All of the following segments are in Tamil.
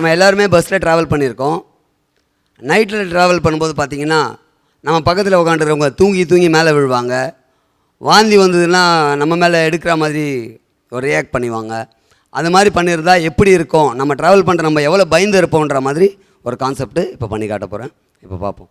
நம்ம எல்லாருமே பஸ்ஸில் ட்ராவல் பண்ணியிருக்கோம். நைட்டில் ட்ராவல் பண்ணும்போது பார்த்தீங்கன்னா நம்ம பக்கத்தில் உட்காந்துருக்கவங்க தூங்கி தூங்கி மேலே விழுவாங்க. வாந்தி வந்ததுன்னா நம்ம மேலே எடுக்கிற மாதிரி ஒரு ரியாக்ட் பண்ணிவாங்க. அது மாதிரி பண்ணியிருந்தா எப்படி இருக்கும்? நம்ம ட்ராவல் பண்ணுற நம்ம எவ்வளோ பயந்து இருப்போன்ற மாதிரி ஒரு கான்செப்ட்டு இப்போ பண்ணி காட்ட போகிறேன் இப்போ பார்ப்போம்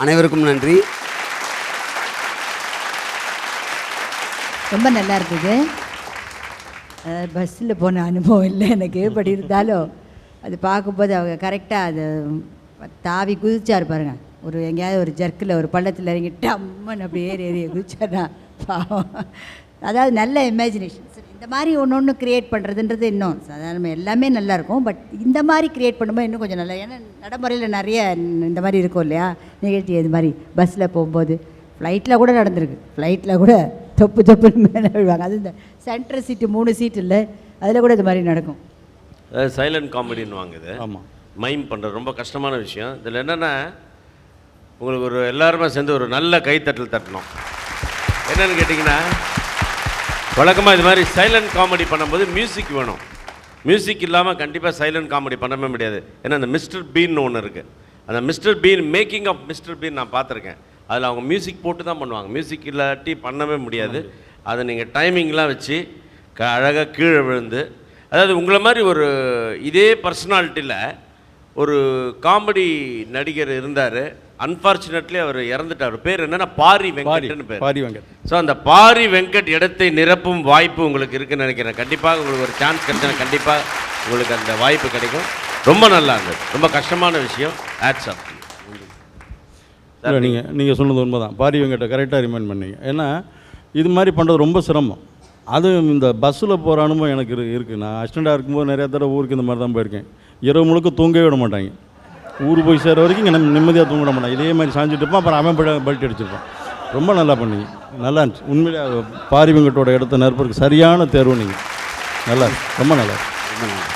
அனைவருக்கும் நன்றி. ரொம்ப நல்லா இருக்குது பஸ்ஸில் போன அனுபவம் இல்லை எனக்கு பட் இருந்தாலும் அது பார்க்கும்போது அவங்க கரெக்டாக அது தாவி குதிச்சார் பாருங்க. ஒரு எங்கேயாவது ஒரு ஜர்க்கில் ஒரு பள்ளத்தில் இறங்கி டம்மன் அப்படியே ஏறி ஏறி குதிச்சார்னா பாவம். அதாவது நல்ல இமேஜினேஷன் சரி இந்த மாதிரி ஒன்று ஒன்று க்ரியேட் பண்ணுறதுன்றது இன்னும் சாதாரண எல்லாமே நல்லா இருக்கும். பட் இந்த மாதிரி க்ரியேட் பண்ணும்போது இன்னும் கொஞ்சம் நல்லா ஏன்னா நடைமுறையில் நிறைய இந்த மாதிரி இருக்கும் இல்லையா? நிகழ்ச்சி இது மாதிரி பஸ்ஸில் போகும்போது ஃப்ளைட்டில் கூட நடந்திருக்கு. ஃப்ளைட்டில் கூட தொப்பு தொப்புன்னு மேலே விழுவாங்க. அது இந்த சென்ட்ரல் சீட்டு மூணு சீட் இல்லை அதில் கூட இது மாதிரி நடக்கும். சைலண்ட் காமெடின்னு வாங்குது ஆமாம் மைம் பண்ணுறது ரொம்ப கஷ்டமான விஷயம். இதில் என்னென்னா உங்களுக்கு ஒரு எல்லாருமே சேர்ந்து ஒரு நல்ல கைத்தட்டல் தட்டணும். என்னன்னு கேட்டிங்கன்னா வழக்கமாக இது மாதிரி சைலண்ட் காமெடி பண்ணும்போது மியூசிக் வேணும். மியூசிக் இல்லாமல் கண்டிப்பாக சைலண்ட் காமெடி பண்ணவே முடியாது. ஏன்னா அந்த மிஸ்டர் பீன்னு ஒன்று இருக்குது அந்த Mister Bean making of Mister Bean நான் பார்த்துருக்கேன். அதில் அவங்க மியூசிக் போட்டு தான் பண்ணுவாங்க. மியூசிக் இல்லாட்டி பண்ணவே முடியாது. அதை நீங்கள் டைமிங்லாம் வச்சு க அழகாக கீழே விழுந்து அதாவது உங்களை மாதிரி ஒரு இதே பர்சனாலிட்டியில் ஒரு காமெடி நடிகர் இருந்தார். அன்ஃபார்ச்சுனேட்லி அவர் இறந்துட்டார். பேர் என்னன்னா பாரி வெங்கட்னு பேர். பாரி. வெங்கட். ஸோ அந்த பாரி வெங்கட் இடத்தை நிரப்பும் வாய்ப்பு உங்களுக்கு இருக்குன்னு நினைக்கிறேன். கண்டிப்பாக உங்களுக்கு ஒரு சான்ஸ் கிடைச்சா கண்டிப்பாக உங்களுக்கு அந்த வாய்ப்பு கிடைக்கும். ரொம்ப நல்லா இருந்தது. ரொம்ப கஷ்டமான விஷயம். ஆட்ஸ் ஆஃப் இல்லை நீங்கள் நீங்கள் சொன்னது உண்மை தான் பாரி வெங்கட்டை கரெக்டாக ரிமைண்ட் பண்ணீங்க. ஏன்னா இது மாதிரி பண்ணுறது ரொம்ப சிரமம். அதுவும் இந்த பஸ்ஸில் போகிற அனுபவம் எனக்கு இரு இருக்குது நான் அசிஸ்டண்ட்டாக இருக்கும்போது நிறைய தடவை ஊருக்கு இந்த மாதிரி தான் போயிருக்கேன். இரவு முழுக்க தூங்கவே விட மாட்டாங்க. ஊர் போய் சேர வரைக்கும் இங்கே நம்ம நிம்மதியாக தூங்க விட மாட்டாங்க இதே மாதிரி சாஞ்சிட்டு இருப்பான் அப்புறம் அவன் பட பல்ட்டி அடிச்சிருப்பான். ரொம்ப நல்லா பண்ணி. நல்லா இருந்துச்சு. உண்மையிலே பாரிவங்கட்டோட இடத்த நிரப்புறதுக்கு சரியான தேர்வு நீங்கள் நல்லா ரொம்ப நல்லா ரொம்ப நல்லா